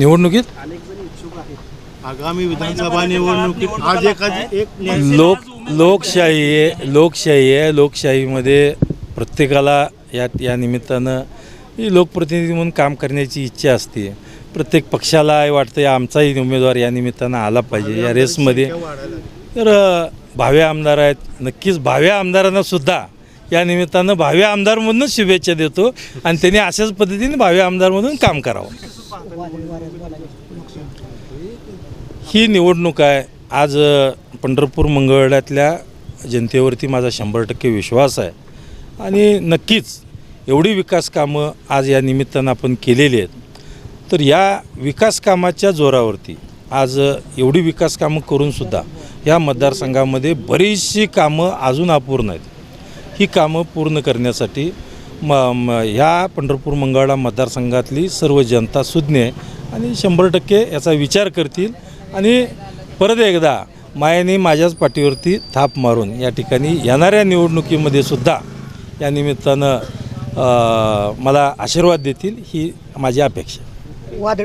निवडणुकीत? आगामी विधानसभा निवडणुकीत आज एखादी एक लोक लोकशाही आहे. लोकशाही आहे. लोकशाहीमध्ये प्रत्येकाला या या निमित्तानं ही लोकप्रतिनिधी म्हणून काम करण्याची इच्छा असते. प्रत्येक पक्षाला वाटतं आमचाही उमेदवार या निमित्तानं आला पाहिजे. या रेसमध्ये. तर अ, भावे आमदार आहेत. नक्कीच भावे आमदारांना सुद्धा या निमित्तानं भावे आमदारमधूनच शुभेच्छा देतो आणि त्यांनी अशाच पद्धतीने भावे आमदारमधून काम करावं. ही निवडणूक आहे. आज पंढरपूर मंगळवेढ्यातल्या जनतेवरती माझा शंभर टक्के विश्वास आहे. आणि नक्कीच एवढी विकास कामं आज या निमित्तानं आपण केलेली आहेत. तर या विकास कामाच्या जोरावरती आज एवढी विकास कामं करूनसुद्धा या मतदारसंघामध्ये बरीचशी कामं अजून अपूर्ण आहेत. ही कामं पूर्ण करण्यासाठी म म ह्या पंढरपूर मंगळा मतदारसंघातली सर्व जनता सुज्ञ आणि शंभर टक्के याचा विचार करतील. आणि परत एकदा मायाने माझ्याच पाठीवरती थाप मारून या ठिकाणी येणाऱ्या निवडणुकीमध्ये सुद्धा या निमित्तानं मला आशीर्वाद देतील ही माझी अपेक्षा वादळ